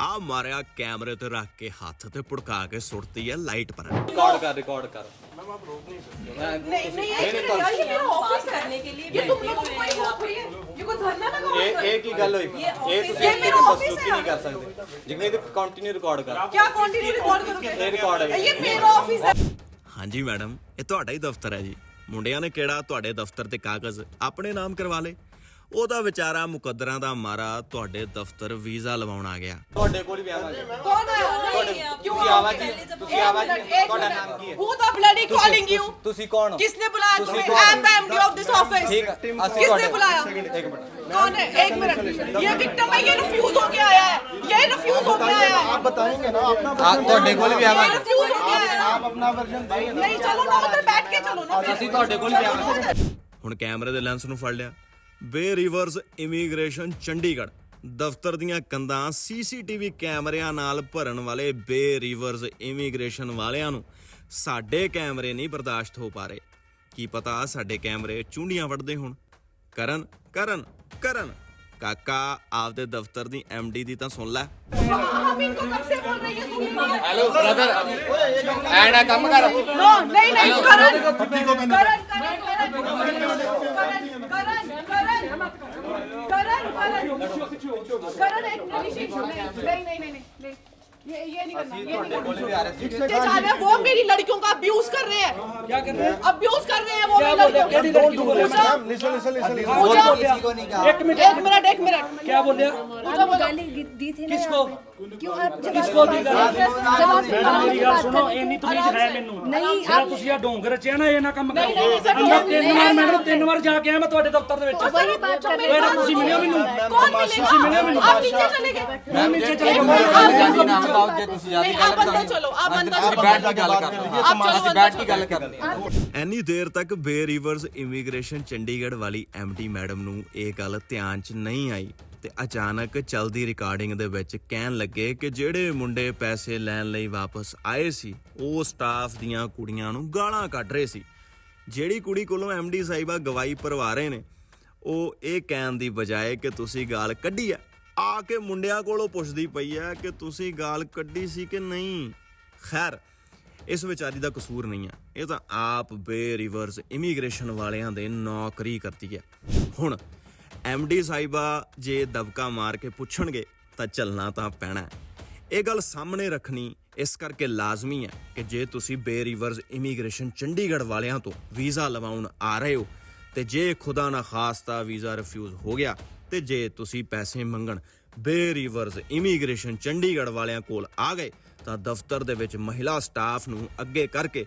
ਆ ਮਾਰਿਆ ਕੈਮਰੇ ਤੇ ਰੱਖ ਕੇ ਹੱਥ ਤੇ ਪੁੜਕਾ ਕੇ ਸੁੱਟਤੀ ਹੈ ਲਾਈਟ ਪਰ। ਰਿਕਾਰਡ ਕਰ ਰਿਕਾਰਡ ਕਰ। मैम आप रोक नहीं सकते नहीं नहीं एक्चुअली यार ये मेरा ऑफिस करने के लिए ये तुम लोगों को कोई रोक रही है ਇਹ ਇਹ ਕੀ ਗੱਲ ਹੋਈ? ਇਹ ਤੁਸੀਂ ਇਹ ਕਰ ਸਕਦੇ। ਹਾਂਜੀ ਮੈਡਮ ਇਹ ਤੁਹਾਡਾ ਹੀ ਦਫ਼ਤਰ ਹੈ ਜੀ। ਮੁੰਡਿਆਂ ਨੇ ਕਿਹੜਾ ਤੁਹਾਡੇ ਦਫ਼ਤਰ ਤੇ ਕਾਗਜ਼ ਆਪਣੇ ਨਾਮ ਕਰਵਾ ਲਏ? ਉਹਦਾ ਵਿਚਾਰਾ ਮੁਕੱਦਰਾਂ ਦਾ ਮਾਰਾ ਤੁਹਾਡੇ ਦਫ਼ਤਰ ਵੀਜ਼ਾ ਲਵਾਉਣ ਆ ਗਿਆ ਤੁਹਾਡੇ ਕੋਲ ਵੀ ਆਵਾਜ਼ कौन है क्यों ਤੁਸੀਂ ਆਵਾਜ਼ ਤੁਸੀਂ ਆਵਾਜ਼ ਤੁਹਾਡਾ ਨਾਮ ਕੀ ਹੈ Who the bloody calling you? ਤੁਸੀਂ ਕੌਣ ਹੋ किसने बुलाया ਤੁਸੀਂ तुम्हें? कौन I हो? am the MD of this office. ठीक है ਅਸੀਂ किसने ਤੁਹਾਡੇ बुलाया? ਇੱਕ ਮਿੰਟ कौन है? एक मिनट. ये victim है, ये refuse होके आया है. ये refuse होके आया है. आप बताएंगे ना अपना ਆ ਤੁਹਾਡੇ ਕੋਲ ਵੀ ये ਆਵਾਜ਼ refuse होके आया है. आप अपना वर्जन देंगे ना नहीं चलो ना उधर बैठ के चलो ना ਅਸੀਂ ਤੁਹਾਡੇ ਕੋਲ ਵੀ ਆਵਾਜ਼ ਹੁਣ ਕੈਮਰੇ ਦੇ ਲੈਂਸ ਨੂੰ ਫੜ ਲਿਆ ਬੇ ਰਿਵਰਸ ਇਮੀਗ੍ਰੇਸ਼ਨ ਚੰਡੀਗੜ੍ਹ। ਦਫ਼ਤਰ ਦੀਆਂ ਕੰਧਾਂ ਸੀਸੀਟੀਵੀ ਕੈਮਰਿਆਂ ਨਾਲ ਭਰਨ ਵਾਲੇ ਬੇ ਰਿਵਰਸ ਇਮੀਗ੍ਰੇਸ਼ਨ ਵਾਲਿਆਂ ਨੂੰ ਸਾਡੇ ਕੈਮਰੇ ਨਹੀਂ ਬਰਦਾਸ਼ਤ ਹੋ ਪਾ ਰਹੇ। ਕੀ ਪਤਾ ਸਾਡੇ ਕੈਮਰੇ ਚੁੰਡੀਆਂ ਵੱਢਦੇ ਹੋਣ। ਕਰਨ ਕਰਨ ਕਰਨ। ਕਾਕਾ ਆਪਦੇ ਦਫ਼ਤਰ ਦੀ ਐਮਡੀ ਦੀ ਤਾਂ ਸੁਣ ਲੈ। ਹੈਲੋ ਬ੍ਰਦਰ ਐਨਾ ਕੰਮ ਕਰ। ਨਹੀਂ ਨਹੀਂ ਕਰਨ ਕਰਨ ਕਰਨ ਕਰਨ ਕਰਨ। करण करण करण एक नहीं नहीं नहीं नहीं ये वो मेरी लड़कियों का अब्यूज कर रहे हैं क्या कर रहे हैं अब्यूज कर रहे हैं वो मेरी लड़कियों एक मिनट एक मिनट क्या बोल रहे हैं किसको ਕਿਉਂ ਆਪ ਕਿਸਕੋ ਦੀ ਦੇਰ ਤੱਕ ਬੇ ਇਮੀਗ੍ਰੇਸ਼ਨ ਚੰਡੀਗੜ੍ਹ ਵਾਲੀ ਐਮਟੀ ਮੈਡਮ ਨੂੰ ਇਹ ਗੱਲ ਧਿਆਨ 'ਚ ਨਹੀਂ ਆਈ। ਤੇ ਅਚਾਨਕ ਚਲਦੀ ਰਿਕਾਰਡਿੰਗ ਦੇ ਵਿੱਚ ਕਹਿਣ ਲੱਗੇ ਕਿ ਜਿਹੜੇ ਮੁੰਡੇ ਪੈਸੇ ਲੈਣ ਲਈ ਵਾਪਸ ਆਏ ਸੀ, ਉਹ ਸਟਾਫ ਦੀਆਂ ਕੁੜੀਆਂ ਨੂੰ ਗਾਲਾਂ ਕੱਢ ਰਹੇ ਸੀ। ਜਿਹੜੀ ਕੁੜੀ ਕੋਲੋਂ ਐਮਡੀ ਸਾਹਿਬਾ ਗਵਾਹੀ ਭਰਵਾ ਰਹੇ ਨੇ, ਉਹ ਇਹ ਕਹਿਣ ਦੀ ਬਜਾਏ ਕਿ ਤੁਸੀਂ ਗਾਲ ਕੱਢੀ ਆ। ਆ ਕੇ ਮੁੰਡਿਆਂ ਕੋਲੋਂ ਪੁੱਛਦੀ ਪਈ ਆ ਕਿ ਤੁਸੀਂ ਗਾਲ ਕੱਢੀ ਸੀ ਕਿ ਨਹੀਂ? ਖੈਰ, ਇਸ ਵਿਚਾਰੀ ਦਾ ਕਸੂਰ ਨਹੀਂ ਆ। ਇਹ ਤਾਂ ਆਪ ਬੇ ਰਿਵਰਸ ਇਮੀਗ੍ਰੇਸ਼ਨ ਵਾਲਿਆਂ ਦੇ ਨੌਕਰੀ ਕਰਤੀ ਹੈ ਹੁਣ ਐਮਡੀ ਸਾਹਿਬਾ ਜੇ ਦਬਕਾ ਮਾਰ ਕੇ ਪੁੱਛਣਗੇ ਤਾਂ ਚੱਲਣਾ ਤਾਂ ਪੈਣਾ ਇਹ ਗੱਲ ਸਾਹਮਣੇ ਰੱਖਣੀ ਇਸ ਕਰਕੇ ਲਾਜ਼ਮੀ ਹੈ ਕਿ ਜੇ ਤੁਸੀਂ ਬੇ ਰਿਵਰਸ ਇਮੀਗ੍ਰੇਸ਼ਨ ਚੰਡੀਗੜ੍ਹ ਵਾਲਿਆਂ ਤੋਂ ਵੀਜ਼ਾ ਲਵਾਉਣ ਆ ਰਹੇ ਹੋ, ਤੇ ਜੇ ਖੁਦਾ ਨਾ ਖਾਸਤਾ ਵੀਜ਼ਾ ਰਿਫਿਊਜ਼ ਹੋ ਗਿਆ, ਤੇ ਜੇ ਤੁਸੀਂ ਪੈਸੇ ਮੰਗਣ ਬੇ ਰਿਵਰਸ ਇਮੀਗ੍ਰੇਸ਼ਨ ਚੰਡੀਗੜ੍ਹ ਵਾਲਿਆਂ ਕੋਲ ਆ ਗਏ, ਤਾਂ ਦਫ਼ਤਰ ਦੇ ਵਿੱਚ ਮਹਿਲਾ ਸਟਾਫ ਨੂੰ ਅੱਗੇ ਕਰਕੇ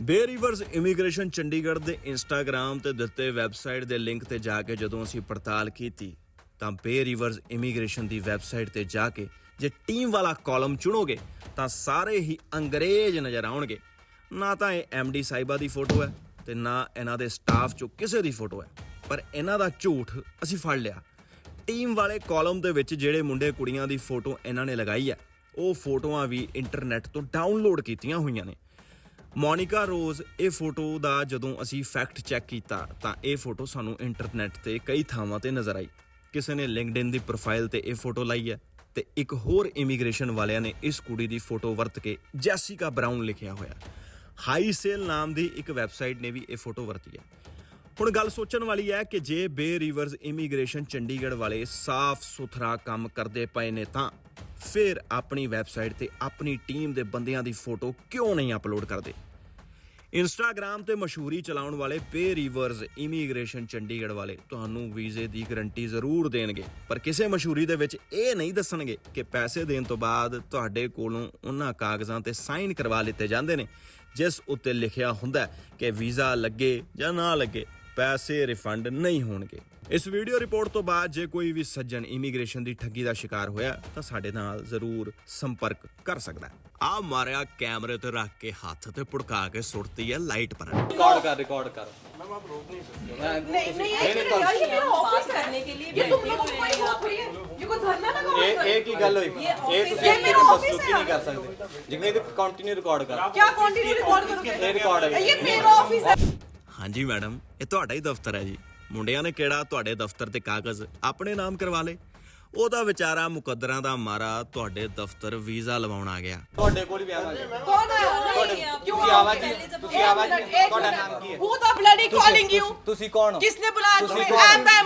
ਬੇ ਰਿਵਰਸ ਇਮੀਗ੍ਰੇਸ਼ਨ ਚੰਡੀਗੜ੍ਹ ਦੇ ਇੰਸਟਾਗ੍ਰam ਤੇ ਦਿੱਤੇ ਵੈਬਸਾਈਟ ਦੇ ਲਿੰਕ ਤੇ ਜਾ ਕੇ ਜਦੋਂ ਅਸੀਂ ਪੜਤਾਲ ਕੀਤੀ, ਤਾਂ ਬੇ ਰਿਵਰਸ ਇਮੀਗ੍ਰੇਸ਼ਨ ਦੀ ਵੈਬਸਾਈਟ ਤੇ ਜਾ ਕੇ ਜੇ ਟੀਮ ਵਾਲਾ ਕਾਲਮ ਚੁਣੋਗੇ, ਤਾਂ ਸਾਰੇ ਹੀ ਅੰਗਰੇਜ਼ ਨਜ਼ਰ ਆਉਣਗੇ। ਨਾ ਤਾਂ ਇਹ ਐਮਡੀ ਸਾਹਿਬਾ ਦੀ ਫੋਟੋ ਹੈ ਤੇ ਨਾ ਇਹਨਾਂ ਦੇ ਸਟਾਫ ਚੋਂ ਕਿਸੇ ਦੀ ਫੋਟੋ ਹੈ। ਪਰ ਇਹਨਾਂ ਦਾ ਝੂਠ ਅਸੀਂ ਫੜ ਲਿਆ। ਟੀਮ ਵਾਲੇ ਕਾਲਮ ਦੇ ਵਿੱਚ ਜਿਹੜੇ ਮੁੰਡੇ ਕੁੜੀਆਂ ਦੀ ਫੋਟੋ ਇਹਨਾਂ ਨੇ ਲਗਾਈ ਹੈ, ਉਹ ਫੋਟੋਆਂ ਵੀ ਇੰਟਰਨੈਟ ਤੋਂ ਡਾਊਨਲੋਡ ਕੀਤੀਆਂ ਹੋਈਆਂ ਨੇ। ਮੋਨਿਕਾ ਰੋਜ਼ ਇਹ ਫੋਟੋ ਦਾ ਜਦੋਂ ਅਸੀਂ ਫੈਕਟ ਚੈੱਕ ਕੀਤਾ, ਤਾਂ ਇਹ ਫੋਟੋ ਸਾਨੂੰ ਇੰਟਰਨੈਟ ਤੇ ਕਈ ਥਾਵਾਂ ਤੇ ਨਜ਼ਰ ਆਈ। ਕਿਸੇ ਨੇ ਲਿੰਕਡਇਨ ਦੀ ਪ੍ਰੋਫਾਈਲ ਤੇ ਇਹ ਫੋਟੋ ਲਾਈ ਹੈ ਤੇ ਇੱਕ ਹੋਰ ਇਮੀਗ੍ਰੇਸ਼ਨ ਵਾਲਿਆਂ ਨੇ ਇਸ ਕੁੜੀ ਦੀ ਫੋਟੋ ਵਰਤ ਕੇ ਜੈਸਿਕਾ ਬ੍ਰਾਊਨ ਲਿਖਿਆ ਹੋਇਆ। ਹਾਈ ਸੇਲ ਨਾਮ ਦੀ ਇੱਕ ਵੈਬਸਾਈਟ ਨੇ ਵੀ ਇਹ ਫੋਟੋ ਵਰਤੀ ਹੈ। ਹੁਣ ਗੱਲ ਸੋਚਣ ਵਾਲੀ ਹੈ ਕਿ ਜੇ ਬੇ ਰਿਵਰਸ ਇਮੀਗ੍ਰੇਸ਼ਨ ਚੰਡੀਗੜ੍ਹ ਵਾਲੇ ਸਾਫ਼ ਸੁਥਰਾ ਕੰਮ ਕਰਦੇ ਪਏ ਨੇ ਤਾਂ ਫਿਰ ਆਪਣੀ ਵੈਬਸਾਈਟ ਤੇ ਆਪਣੀ ਟੀਮ ਦੇ ਬੰਦਿਆਂ ਦੀ ਫੋਟੋ ਕਿਉਂ ਨਹੀਂ ਅਪਲੋਡ ਕਰਦੇ? ਇੰਸਟਾਗ੍ਰam ਤੇ ਮਸ਼ਹੂਰੀ ਚਲਾਉਣ ਵਾਲੇ ਬੇ ਰਿਵਰਸ ਇਮੀਗ੍ਰੇਸ਼ਨ ਚੰਡੀਗੜ੍ਹ ਵਾਲੇ ਤੁਹਾਨੂੰ ਵੀਜ਼ੇ ਦੀ ਗਾਰੰਟੀ ਜ਼ਰੂਰ ਦੇਣਗੇ। ਪਰ ਕਿਸੇ ਮਸ਼ਹੂਰੀ ਦੇ ਵਿੱਚ ਇਹ ਨਹੀਂ ਦੱਸਣਗੇ ਕਿ ਪੈਸੇ ਦੇਣ ਤੋਂ ਬਾਅਦ ਤੁਹਾਡੇ ਕੋਲੋਂ ਉਹਨਾਂ ਕਾਗਜ਼ਾਂ ਤੇ ਸਾਈਨ ਕਰਵਾ ਲਿੱਤੇ ਜਾਂਦੇ ਨੇ, ਜਿਸ ਉੱਤੇ ਲਿਖਿਆ ਹੁੰਦਾ ਕਿ ਵੀਜ਼ਾ ਲੱਗੇ ਜਾਂ ਨਾ ਲੱਗੇ। ਪੈਸੇ ਰਿਫੰਡ ਨਹੀਂ ਹੋਣਗੇ। ਇਸ ਵੀਡੀਓ ਰਿਪੋਰਟ ਤੋਂ ਬਾਅਦ ਜੇ ਕੋਈ ਵੀ ਸੱਜਣ ਇਮੀਗ੍ਰੇਸ਼ਨ ਦੀ ਠੱਗੀ ਦਾ ਸ਼ਿਕਾਰ ਹੋਇਆ ਤਾਂ ਸਾਡੇ ਨਾਲ ਜ਼ਰੂਰ ਸੰਪਰਕ ਕਰ ਸਕਦਾ ਆ ਮਾਰਿਆ ਕੈਮਰੇ ਤੇ ਰੱਖ ਕੇ ਹੱਥ ਤੇ ਪੁੜਕਾ ਕੇ ਸੁੱਟਦੀ ਹੈ ਲਾਈਟ ਪਰ। ਰਿਕਾਰਡ ਕਰ ਰਿਕਾਰਡ ਕਰ। ਮੈਮ ਆਪ ਰੋਕ ਨਹੀਂ सकते नहीं नहीं ये मेरा ऑफिस करने के लिए ये तुम लोगों को कोई रोक ਇਹ ਕੀ ਗੱਲ ਹੋਈ? ਇਹ ਤੁਸੀਂ ਇਹ ਮੇਰਾ office ਹੈ। ਮਸਲੂਕੀ ਨਹੀਂ ਕਰ ਸਕਦੇ। ਜਿੰਨੇ ਕੰਟੀਨਿਊ ਰਿਕਾਰਡ ਕਰ। क्या कंटिन्यू रिकॉर्ड करोगे ਇਹ ਰਿਕਾर्ड ਹੈ ये मेरा ऑफिस है ਹਾਂਜੀ ਮੈਡਮ ਇਹ ਤੁਹਾਡਾ ਹੀ ਦਫ਼ਤਰ ਹੈ ਜੀ। ਮੁੰਡਿਆਂ ਨੇ ਕਿਹੜਾ ਤੁਹਾਡੇ ਦਫ਼ਤਰ ਤੇ ਕਾਗਜ਼ ਆਪਣੇ ਨਾਮ ਕਰਵਾ ਲਏ? ਉਹਦਾ ਵਿਚਾਰਾ ਮੁਕੱਦਰਾਂ ਦਾ ਮਾਰਾ ਤੁਹਾਡੇ ਦਫ਼ਤਰ ਵੀਜ਼ਾ ਲਵਾਉਣ ਆ ਗਿਆ। ਤੁਹਾਡੇ ਕੋਲ ਹੀ ਵਿਆਹ ਆ ਗਿਆ ਕੌਣ ਆਇਆ ਕਿਉਂ ਆਵਾ ਜੀ? ਤੁਸੀਂ ਆਵਾ ਤੁਹਾਡਾ ਨਾਮ ਕੀ ਹੈ? Who the bloody calling you ਤੁਸੀਂ ਕੌਣ ਹੋ? ਕਿਸਨੇ ਬੁਲਾਇਆ ਤੁਸੀਂ ਐਮ ਦਾ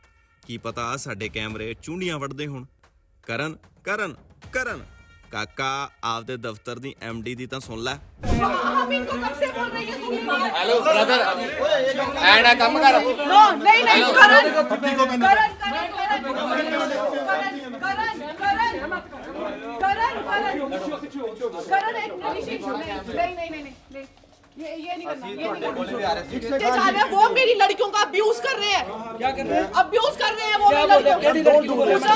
ਕੀ ਪਤਾ ਸਾਡੇ ਕੈਮਰੇ ਚੁੰਡੀਆਂ ਵੱਢਦੇ ਹੁਣ ਕਰਨ ਕਰਨ ਕਰਨ ਕਾਕਾ ਆਪਦੇ ਦਫ਼ਤਰ ਦੀ ਐਮਡੀ ਦੀ ਤਾਂ ਸੁਣ ਲੈ हम इनको कब से बोल रहे हैं ये सुनिए बात. ਹੈਲੋ ਬ੍ਰਦਰ ਐਂਡਾ ਕੰਮ ਕਰ No, नहीं नहीं करण करण करण करण करण करण करण करण करण एक मिनट नहीं नहीं नहीं नहीं नहीं ये ये नहीं ये नहीं वो मेरी लड़कियों का अब्यूज कर रहे हैं। क्या कर रहे हैं? अब्यूज कर रहे हैं वो मेरी लड़कियों का।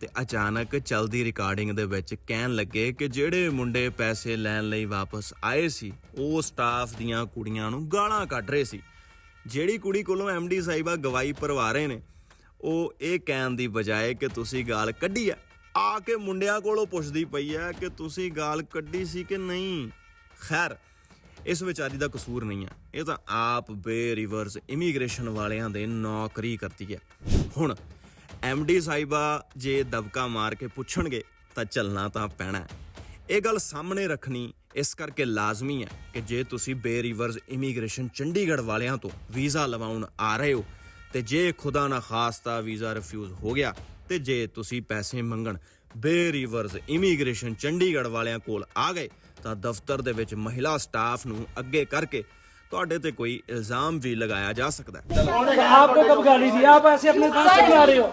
ਤੇ ਅਚਾਨਕ ਚਲਦੀ ਰਿਕਾਰਡਿੰਗ ਦੇ ਵਿੱਚ ਕਹਿਣ ਲੱਗੇ ਕਿ ਜਿਹੜੇ ਮੁੰਡੇ ਪੈਸੇ ਲੈਣ ਲਈ ਵਾਪਸ ਆਏ ਸੀ, ਉਹ ਸਟਾਫ ਦੀਆਂ ਕੁੜੀਆਂ ਨੂੰ ਗਾਲਾਂ ਕੱਢ ਰਹੇ ਸੀ। ਜਿਹੜੀ ਕੁੜੀ ਕੋਲੋਂ ਐਮਡੀ ਸਾਹਿਬਾ ਗਵਾਹੀ ਭਰਵਾ ਰਹੇ ਨੇ, ਉਹ ਇਹ ਕਹਿਣ ਦੀ ਬਜਾਏ ਕਿ ਤੁਸੀਂ ਗਾਲ ਕੱਢੀ ਆ। ਆ ਕੇ ਮੁੰਡਿਆਂ ਕੋਲੋਂ ਪੁੱਛਦੀ ਪਈ ਆ ਕਿ ਤੁਸੀਂ ਗਾਲ ਕੱਢੀ ਸੀ ਕਿ ਨਹੀਂ? ਖੈਰ, ਇਸ ਵਿਚਾਰੀ ਦਾ ਕਸੂਰ ਨਹੀਂ ਆ। ਇਹ ਤਾਂ ਆਪ ਬੇ ਰਿਵਰਸ ਇਮੀਗ੍ਰੇਸ਼ਨ ਵਾਲਿਆਂ ਦੇ ਨੌਕਰੀ ਕਰਦੀ ਹੈ ਹੁਣ ਐਮਡੀ ਸਾਹਿਬਾ ਜੇ ਦਬਕਾ ਮਾਰ ਕੇ ਪੁੱਛਣਗੇ ਤਾਂ ਚੱਲਣਾ ਤਾਂ ਪੈਣਾ ਇਹ ਗੱਲ ਸਾਹਮਣੇ ਰੱਖਣੀ ਇਸ ਕਰਕੇ ਲਾਜ਼ਮੀ ਹੈ ਕਿ ਜੇ ਤੁਸੀਂ ਬੇ ਰਿਵਰਸ ਇਮੀਗ੍ਰੇਸ਼ਨ ਚੰਡੀਗੜ੍ਹ ਵਾਲਿਆਂ ਤੋਂ ਵੀਜ਼ਾ ਲਵਾਉਣ ਆ ਰਹੇ ਹੋ, ਤੇ ਜੇ ਖੁਦਾ ਨਾ ਖਾਸਤਾ ਵੀਜ਼ਾ ਰਿਫਿਊਜ਼ ਹੋ ਗਿਆ, ਤੇ ਜੇ ਤੁਸੀਂ ਪੈਸੇ ਮੰਗਣ ਬੇ ਰਿਵਰਸ ਇਮੀਗ੍ਰੇਸ਼ਨ ਚੰਡੀਗੜ੍ਹ ਵਾਲਿਆਂ ਕੋਲ ਆ ਗਏ, ਤਾਂ ਦਫ਼ਤਰ ਦੇ ਵਿੱਚ ਮਹਿਲਾ ਸਟਾਫ ਨੂੰ ਅੱਗੇ ਕਰਕੇ ਤੁਹਾਡੇ ਤੇ ਕੋਈ ਇਲਜ਼ਾਮ ਵੀ ਲਗਾਇਆ ਜਾ ਸਕਦਾ ਹੈ आपको कब गाली दी आप ऐसे अपने पास से बना रहे हो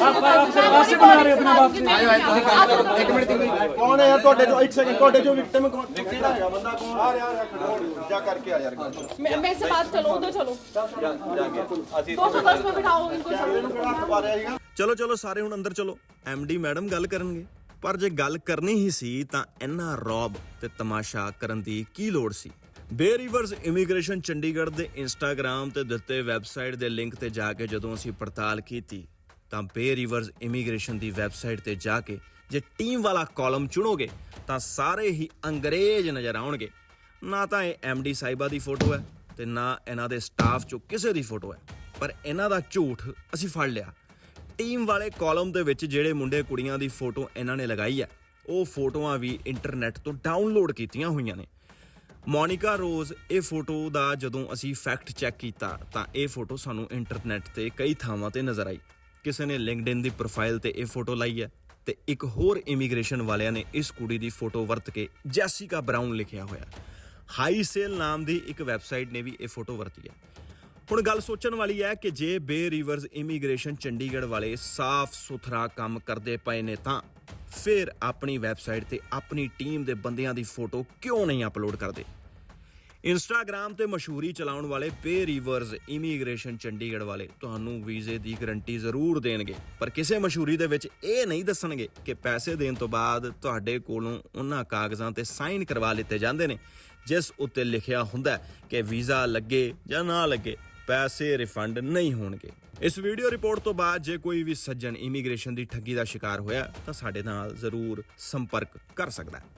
आप आप सिर्फ पास से बना रहे हो अपने बाप से ਆਇਓ ਆਇਓ ਤੁਸੀਂ ਗੱਲ ਕਰੋ ਇੱਕ ਮਿੰਟ ਤੁਸੀਂ कौन है यार ਤੁਹਾਡੇ ਜੋ ਇੱਕ ਸੈਕਿੰਡ ਤੁਹਾਡੇ ਜੋ ਵਿਕਟਿਮ ਕੌਣ ਕਿਹੜਾ ਹੈਗਾ ਬੰਦਾ ਕੌਣ ਆ ਰਿਹਾ ਖੜੋ ਜਾ ਕਰਕੇ ਆ ਯਾਰ मे- मेरे से बात चलो उधर चलो ਜਾ ਕੇ ਅਸੀਂ दो सौ दस में बिठाओ इनको सब ਆ ਰਿਹਾ ਸੀਗਾ ਚਲੋ ਚਲੋ ਸਾਰੇ ਹੁਣ ਅੰਦਰ ਚਲੋ ਐਮਡੀ ਮੈਡਮ ਗੱਲ ਕਰਨਗੇ ਪਰ ਜੇ ਗੱਲ ਕਰਨੀ ਹੀ ਸੀ ਤਾਂ ਇੰਨਾ ਰੌਬ ਤੇ ਤਮਾਸ਼ਾ ਕਰਨ ਦੀ ਕੀ ਲੋੜ ਸੀ ਬੇ ਰਿਵਰਸ ਇਮੀਗ੍ਰੇਸ਼ਨ ਚੰਡੀਗੜ੍ਹ ਦੇ ਇੰਸਟਾਗ੍ਰam ਤੇ ਦਿੱਤੇ ਵੈਬਸਾਈਟ ਦੇ ਲਿੰਕ ਤੇ ਜਾ ਕੇ ਜਦੋਂ ਅਸੀਂ ਪੜਤਾਲ ਕੀਤੀ, ਤਾਂ ਬੇ ਰਿਵਰਸ ਇਮੀਗ੍ਰੇਸ਼ਨ ਦੀ ਵੈਬਸਾਈਟ ਤੇ ਜਾ ਕੇ ਜੇ ਟੀਮ ਵਾਲਾ ਕਾਲਮ ਚੁਣੋਗੇ, ਤਾਂ ਸਾਰੇ ਹੀ ਅੰਗਰੇਜ਼ ਨਜ਼ਰ ਆਉਣਗੇ। ਨਾ ਤਾਂ ਇਹ ਐਮਡੀ ਸਾਹਿਬਾ ਦੀ ਫੋਟੋ ਹੈ ਤੇ ਨਾ ਇਹਨਾਂ ਦੇ ਸਟਾਫ ਚੋਂ ਕਿਸੇ ਦੀ ਫੋਟੋ ਹੈ। ਪਰ ਇਹਨਾਂ ਦਾ ਝੂਠ ਅਸੀਂ ਫੜ ਲਿਆ। ਟੀਮ ਵਾਲੇ ਕਾਲਮ ਦੇ ਵਿੱਚ ਜਿਹੜੇ ਮੁੰਡੇ ਕੁੜੀਆਂ ਦੀ ਫੋਟੋ ਇਹਨਾਂ ਨੇ ਲਗਾਈ ਹੈ, ਉਹ ਫੋਟੋਆਂ ਵੀ ਇੰਟਰਨੈਟ ਤੋਂ ਡਾਊਨਲੋਡ ਕੀਤੀਆਂ ਹੋਈਆਂ ਨੇ। ਮੋਨਿਕਾ ਰੋਜ਼ ਇਹ ਫੋਟੋ ਦਾ ਜਦੋਂ ਅਸੀਂ ਫੈਕਟ ਚੈੱਕ ਕੀਤਾ, ਤਾਂ ਇਹ ਫੋਟੋ ਸਾਨੂੰ ਇੰਟਰਨੈਟ ਤੇ ਕਈ ਥਾਵਾਂ ਤੇ ਨਜ਼ਰ ਆਈ। ਕਿਸੇ ਨੇ ਲਿੰਕਡਇਨ ਦੀ ਪ੍ਰੋਫਾਈਲ ਤੇ ਇਹ ਫੋਟੋ ਲਾਈ ਹੈ ਤੇ ਇੱਕ ਹੋਰ ਇਮੀਗ੍ਰੇਸ਼ਨ ਵਾਲਿਆਂ ਨੇ ਇਸ ਕੁੜੀ ਦੀ ਫੋਟੋ ਵਰਤ ਕੇ ਜੈਸਿਕਾ ਬਰਾਊਨ ਲਿਖਿਆ ਹੋਇਆ ਹਾਈ ਸੇਲ ਨਾਮ ਦੀ ਇੱਕ ਵੈਬਸਾਈਟ ਨੇ ਵੀ ਇਹ ਫੋਟੋ ਵਰਤੀ ਹੈ। ਹੁਣ ਗੱਲ ਸੋਚਣ ਵਾਲੀ ਹੈ ਕਿ ਜੇ ਬੇ ਰਿਵਰਸ ਇਮੀਗ੍ਰੇਸ਼ਨ ਚੰਡੀਗੜ੍ਹ ਵਾਲੇ ਸਾਫ਼ ਸੁਥਰਾ ਕੰਮ ਕਰਦੇ ਪਏ ਨੇ, ਤਾਂ ਫਿਰ ਆਪਣੀ ਵੈਬਸਾਈਟ ਤੇ ਆਪਣੀ ਟੀਮ ਦੇ ਬੰਦਿਆਂ ਦੀ ਫੋਟੋ ਕਿਉਂ ਨਹੀਂ ਅਪਲੋਡ ਕਰਦੇ? ਇੰਸਟਾਗ੍ਰam ਤੇ ਮਸ਼ਹੂਰੀ ਚਲਾਉਣ ਵਾਲੇ ਪੇ ਰੀਵਰਸ ਇਮੀਗ੍ਰੇਸ਼ਨ ਚੰਡੀਗੜ੍ਹ ਵਾਲੇ ਤੁਹਾਨੂੰ ਵੀਜ਼ੇ ਦੀ ਗਾਰੰਟੀ ਜ਼ਰੂਰ ਦੇਣਗੇ, ਪਰ ਕਿਸੇ ਮਸ਼ਹੂਰੀ ਦੇ ਵਿੱਚ ਇਹ ਨਹੀਂ ਦੱਸਣਗੇ ਕਿ ਪੈਸੇ ਦੇਣ ਤੋਂ ਬਾਅਦ ਤੁਹਾਡੇ ਕੋਲੋਂ ਉਹਨਾਂ ਕਾਗਜ਼ਾਂ ਤੇ ਸਾਈਨ ਕਰਵਾ ਲਿੱਤੇ ਜਾਂਦੇ ਨੇ, ਜਿਸ ਉੱਤੇ ਲਿਖਿਆ ਹੁੰਦਾ ਕਿ ਵੀਜ਼ਾ ਲੱਗੇ ਜਾਂ ਨਾ ਲੱਗੇ। ਪੈਸੇ ਰਿਫੰਡ ਨਹੀਂ ਹੋਣਗੇ। ਇਸ ਵੀਡੀਓ ਰਿਪੋਰਟ ਤੋਂ ਬਾਅਦ ਜੇ ਕੋਈ ਵੀ ਸੱਜਣ ਇਮੀਗ੍ਰੇਸ਼ਨ ਦੀ ਠੱਗੀ ਦਾ ਸ਼ਿਕਾਰ ਹੋਇਆ ਤਾਂ ਸਾਡੇ ਨਾਲ ਜ਼ਰੂਰ ਸੰਪਰਕ ਕਰ ਸਕਦਾ ਹੈ।